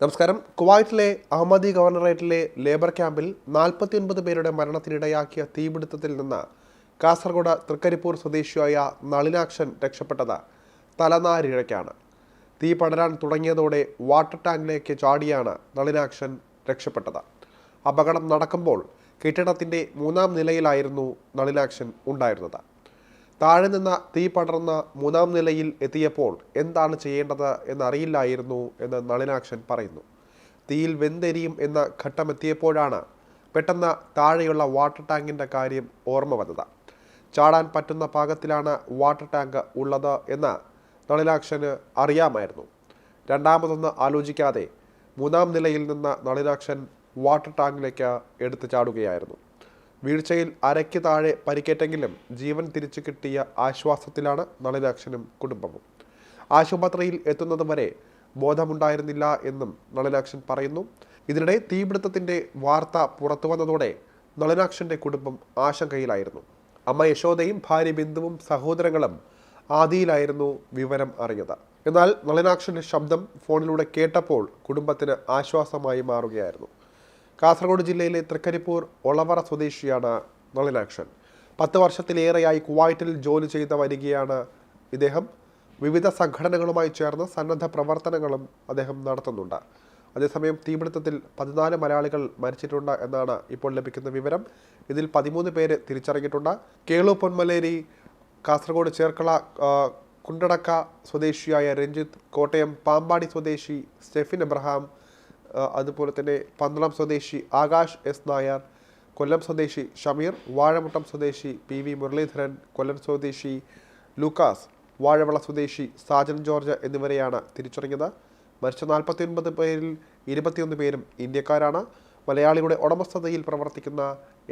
നമസ്കാരം. കുവൈറ്റിലെ അഹമ്മദി ഗവർണറേറ്റിലെ ലേബർ ക്യാമ്പിൽ നാൽപ്പത്തിയൊൻപത് പേരുടെ മരണത്തിനിടയാക്കിയ തീപിടുത്തത്തിൽ നിന്ന് കാസർഗോഡ് തൃക്കരിപ്പൂർ സ്വദേശിയായ നളിനാക്ഷൻ രക്ഷപ്പെട്ടത് തലനാരിഴയ്ക്കാണ്. തീ പടരാൻ തുടങ്ങിയതോടെ വാട്ടർ ടാങ്കിലേക്ക് ചാടിയാണ് നളിനാക്ഷൻ രക്ഷപ്പെട്ടത്. അപകടം നടക്കുമ്പോൾ കെട്ടിടത്തിന്റെ മൂന്നാം നിലയിലായിരുന്നു നളിനാക്ഷൻ ഉണ്ടായിരുന്നത്. താഴെ നിന്ന് തീ പടർന്ന മൂന്നാം നിലയിൽ എത്തിയപ്പോൾ എന്താണ് ചെയ്യേണ്ടത് എന്നറിയില്ലായിരുന്നു എന്ന് നളിനാക്ഷൻ പറയുന്നു. തീയിൽ വെന്തെരിയും എന്ന ഘട്ടമെത്തിയപ്പോഴാണ് പെട്ടെന്ന് താഴെയുള്ള വാട്ടർ ടാങ്കിന്റെ കാര്യം ഓർമ്മ വന്നത്. ചാടാൻ പറ്റുന്ന പാകത്തിലാണ് വാട്ടർ ടാങ്ക് ഉള്ളത് എന്ന് നളിനാക്ഷന് അറിയാമായിരുന്നു. രണ്ടാമതൊന്ന് ആലോചിക്കാതെ മൂന്നാം നിലയിൽ നിന്ന് നളിനാക്ഷൻ വാട്ടർ ടാങ്കിലേക്ക് എടുത്തു ചാടുകയായിരുന്നു. വീഴ്ചയിൽ അരയ്ക്ക് താഴെ പരിക്കേറ്റെങ്കിലും ജീവൻ തിരിച്ചു കിട്ടിയ ആശ്വാസത്തിലാണ് നളിനാക്ഷനും കുടുംബവും. ആശുപത്രിയിൽ എത്തുന്നത് വരെ ബോധമുണ്ടായിരുന്നില്ല എന്നും നളിനാക്ഷൻ പറയുന്നു. ഇതിനിടെ തീപിടുത്തത്തിന്റെ വാർത്ത പുറത്തു വന്നതോടെ നളിനാക്ഷന്റെ കുടുംബം ആശങ്കയിലായിരുന്നു. അമ്മ യശോദയും ഭാര്യ ബിന്ദുവും സഹോദരങ്ങളും ആദിയിലായിരുന്നു വിവരം അറിഞ്ഞത്. എന്നാൽ നളിനാക്ഷന്റെ ശബ്ദം ഫോണിലൂടെ കേട്ടപ്പോൾ കുടുംബത്തിന് ആശ്വാസമായി മാറുകയായിരുന്നു. കാസർഗോഡ് ജില്ലയിലെ തൃക്കരിപ്പൂർ ഒളവറ സ്വദേശിയാണ് നളിനാക്ഷൻ. പത്ത് വർഷത്തിലേറെയായി കുവൈറ്റിൽ ജോലി ചെയ്ത് വരികയാണ് ഇദ്ദേഹം. വിവിധ സംഘടനകളുമായി ചേർന്ന് സന്നദ്ധ പ്രവർത്തനങ്ങളും അദ്ദേഹം നടത്തുന്നുണ്ട്. അതേസമയം തീപിടുത്തത്തിൽ പതിനാല് മലയാളികൾ മരിച്ചിട്ടുണ്ട് എന്നാണ് ഇപ്പോൾ ലഭിക്കുന്ന വിവരം. ഇതിൽ പതിമൂന്ന് പേര് തിരിച്ചറിഞ്ഞിട്ടുണ്ട്. കേളു പൊന്മലേരി കാസർഗോഡ് ചേർക്കള കുണ്ടടക്ക സ്വദേശിയായ രഞ്ജിത്ത് കോട്ടയം പാമ്പാടി സ്വദേശി സ്റ്റെഫിൻ എബ്രഹാം അതുപോലെ തന്നെ പന്തളം സ്വദേശി ആകാശ് എസ് നായർ കൊല്ലം സ്വദേശി ഷമീർ വാഴമുട്ടം സ്വദേശി പി വി മുരളീധരൻ കൊല്ലം സ്വദേശി ലൂക്കാസ് വാഴവള സ്വദേശി സാജൻ ജോർജ് എന്നിവരെയാണ് തിരിച്ചറിഞ്ഞത്. മരിച്ച നാൽപ്പത്തി ഒൻപത് പേരിൽ ഇരുപത്തിയൊന്ന് പേരും ഇന്ത്യക്കാരാണ്. മലയാളികളുടെ ഉടമസ്ഥതയിൽ പ്രവർത്തിക്കുന്ന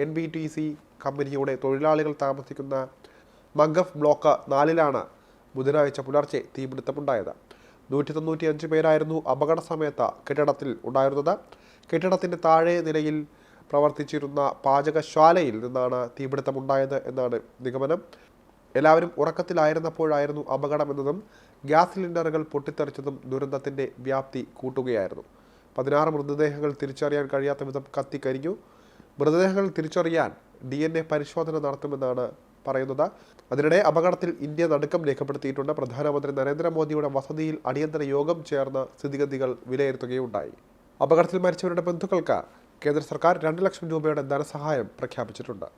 എൻ ബി ടി സി കമ്പനിയുടെ തൊഴിലാളികൾ താമസിക്കുന്ന മംഗഫ് ബ്ലോക്ക് നാലിലാണ് ബുധനാഴ്ച പുലർച്ചെ തീപിടുത്തമുണ്ടായത്. നൂറ്റി തൊണ്ണൂറ്റി അഞ്ച് പേരായിരുന്നു അപകട സമയത്ത് കെട്ടിടത്തിൽ ഉണ്ടായിരുന്നത്. കെട്ടിടത്തിന്റെ താഴെ നിലയിൽ പ്രവർത്തിച്ചിരുന്ന പാചകശാലയിൽ നിന്നാണ് തീപിടുത്തമുണ്ടായത് എന്നാണ് നിഗമനം. എല്ലാവരും ഉറക്കത്തിലായിരുന്നപ്പോഴായിരുന്നു അപകടമെന്നതും ഗ്യാസ് സിലിണ്ടറുകൾ പൊട്ടിത്തെറിച്ചതും ദുരന്തത്തിന്റെ വ്യാപ്തി കൂട്ടുകയായിരുന്നു. പതിനാറ് മൃതദേഹങ്ങൾ തിരിച്ചറിയാൻ കഴിയാത്ത വിധം കത്തിക്കരിഞ്ഞു. മൃതദേഹങ്ങൾ തിരിച്ചറിയാൻ ഡി പരിശോധന നടത്തുമെന്നാണ് പറയുന്നത്. അതിനിടെ അപകടത്തിൽ ഇന്ത്യ നടുക്കം രേഖപ്പെടുത്തിയിട്ടുണ്ട്. പ്രധാനമന്ത്രി നരേന്ദ്രമോദിയുടെ വസതിയിൽ അടിയന്തര യോഗം ചേർന്ന് സ്ഥിതിഗതികൾ വിലയിരുത്തുകയുണ്ടായി. അപകടത്തിൽ മരിച്ചവരുടെ ബന്ധുക്കൾക്ക് കേന്ദ്ര സർക്കാർ രണ്ട് ലക്ഷം രൂപയുടെ ധനസഹായം പ്രഖ്യാപിച്ചിട്ടുണ്ട്.